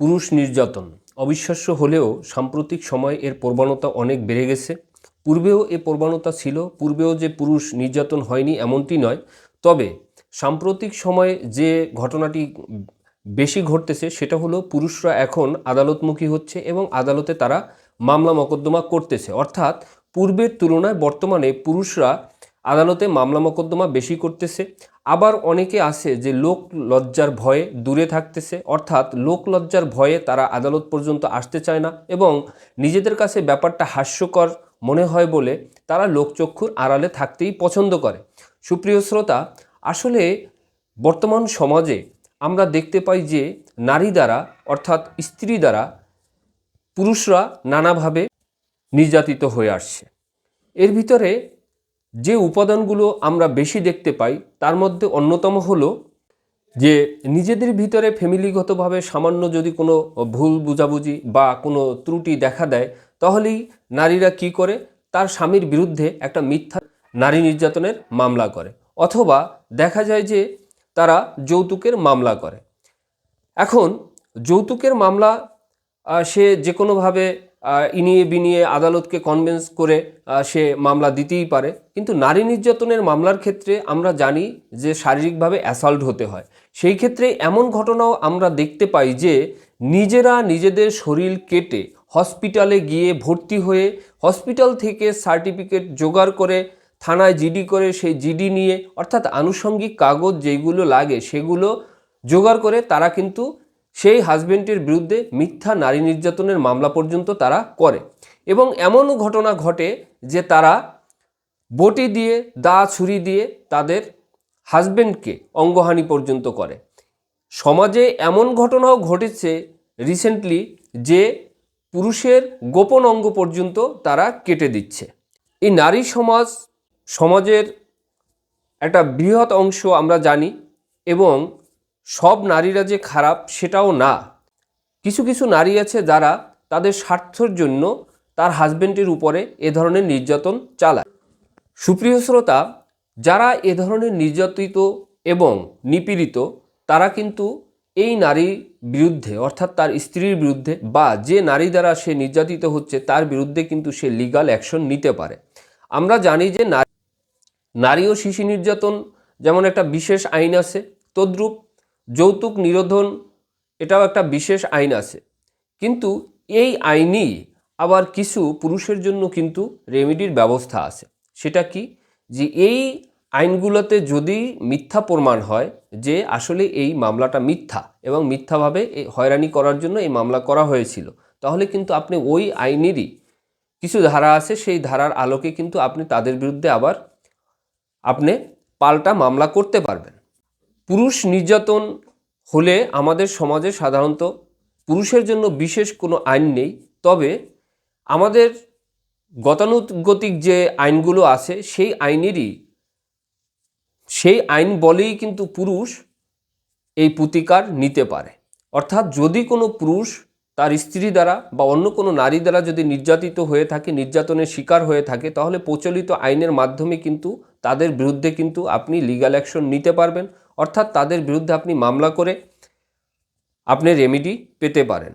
পুরুষ নির্যাতন। অবিশ্বাস্য হলেও সাম্প্রতিক সময়ে এর প্রবণতা অনেক বেড়ে গেছে। পূর্বেও এ প্রবণতা ছিল, পূর্বেও যে পুরুষ নির্যাতন হয়নি এমনটি নয়। তবে সাম্প্রতিক সময়ে যে ঘটনাটি বেশি ঘটতেছে সেটা হলো পুরুষরা এখন আদালতমুখী হচ্ছে এবং আদালতে তারা মামলা মকদ্দমা করতেছে। অর্থাৎ পূর্বের তুলনায় বর্তমানে পুরুষরা আদালতে মামলা মোকদ্দমা বেশি করতেছে। আবার অনেকে আছে যে লোক লজ্জার ভয়ে দূরে থাকতেছে, অর্থাৎ লোক লজ্জার ভয়ে তারা আদালত পর্যন্ত আসতে চায় না এবং নিজেদের কাছে ব্যাপারটা হাস্যকর মনে হয় বলে তারা লোকচক্ষুর আড়ালে থাকতেই পছন্দ করে। সুপ্রিয় শ্রোতা, আসলে বর্তমান সমাজে আমরা দেখতে পাই যে নারী দ্বারা, অর্থাৎ স্ত্রী দ্বারা পুরুষরা নানাভাবে নির্যাতিত হয়ে আসছে। এর ভিতরে যে উপাদানগুলো আমরা বেশি দেখতে পাই, তার মধ্যে অন্যতম হলো যে নিজেদের ভিতরে ফ্যামিলিগতভাবে সামান্য যদি কোনো ভুল বুঝাবুঝি বা কোনো ত্রুটি দেখা দেয়, তাহলেই নারীরা কি করে? তার স্বামীর বিরুদ্ধে একটা মিথ্যা নারী নির্যাতনের মামলা করে। অথবা দেখা যায় যে তারা যৌতুকের মামলা করে। এখন যৌতুকের মামলা সে যে কোনোভাবে ইনিয়ে বিনিয়ে আদালতকে কনভিন্স করে সে মামলা দিতেই পারে। কিন্তু নারী নির্যাতনের মামলার ক্ষেত্রে আমরা জানি যে শারীরিকভাবে অ্যাসাল্ট হতে হয়। সেই ক্ষেত্রে এমন ঘটনাও আমরা দেখতে পাই যে নিজেরা নিজেদের শরীর কেটে হসপিটালে গিয়ে ভর্তি হয়ে হসপিটাল থেকে সার্টিফিকেট জোগাড় করে থানায় জিডি করে সেই জিডি নিয়ে, অর্থাৎ আনুষঙ্গিক কাগজ যেগুলো লাগে সেগুলো জোগাড় করে, তারা কিন্তু সেই হাজবেন্ডের বিরুদ্ধে মিথ্যা নারী নির্যাতনের মামলা পর্যন্ত তারা করে। এবং এমনও ঘটনা ঘটে যে তারা বটি দিয়ে, দা ছুরি দিয়ে তাদের হাজবেন্ডকে অঙ্গহানি পর্যন্ত করে। সমাজে এমন ঘটনাও ঘটেছে রিসেন্টলি যে পুরুষের গোপন অঙ্গ পর্যন্ত তারা কেটে দিচ্ছে। এই নারী সমাজ, সমাজের একটা বৃহৎ অংশ আমরা জানি এবং সব নারীরা যে খারাপ সেটাও না। কিছু কিছু নারী আছে যারা তাদের স্বার্থের জন্য তার হাজবেন্ডের উপরে এ ধরনের নির্যাতন চালায়। সুপ্রিয় শ্রোতা, যারা এ ধরনের নির্যাতিত এবং নিপীড়িত, তারা কিন্তু এই নারীর বিরুদ্ধে, অর্থাৎ তার স্ত্রীর বিরুদ্ধে বা যে নারী দ্বারা সে নির্যাতিত হচ্ছে, তার বিরুদ্ধে কিন্তু সে লিগাল অ্যাকশন নিতে পারে। আমরা জানি যে নারী নারী ও শিশু নির্যাতন যেমন একটা বিশেষ আইন আছে, তদ্রূপ যৌতুক নিরোধন, এটাও একটা বিশেষ আইন আছে। কিন্তু এই আইনই আবার কিছু পুরুষের জন্য কিন্তু রেমেডির ব্যবস্থা আছে। সেটা কি? যে এই আইনগুলোতে যদি মিথ্যা প্রমাণ হয় যে আসলে এই মামলাটা মিথ্যা এবং মিথ্যাভাবে হয়রানি করার জন্য এই মামলা করা হয়েছিল, তাহলে কিন্তু আপনি ওই আইনেরই কিছু ধারা আছে, সেই ধারার আলোকে কিন্তু আপনি তাদের বিরুদ্ধে আবার আপনি পাল্টা মামলা করতে পারবেন। পুরুষ নির্যাতন হলে আমাদের সমাজে সাধারণত পুরুষের জন্য বিশেষ কোনো আইন নেই। তবে আমাদের গতানুগতিক যে আইনগুলো আছে, সেই আইনেরই, সেই আইন বলেই কিন্তু পুরুষ এই প্রতিকার নিতে পারে। অর্থাৎ যদি কোনো পুরুষ তার স্ত্রী দ্বারা বা অন্য কোনো নারী দ্বারা যদি নির্যাতিত হয়ে থাকে, নির্যাতনের শিকার হয়ে থাকে, তাহলে প্রচলিত আইনের মাধ্যমে কিন্তু তাদের বিরুদ্ধে কিন্তু আপনি লিগাল অ্যাকশন নিতে পারবেন। অর্থাৎ তাদের বিরুদ্ধে আপনি মামলা করে আপনি রেমিডি পেতে পারেন।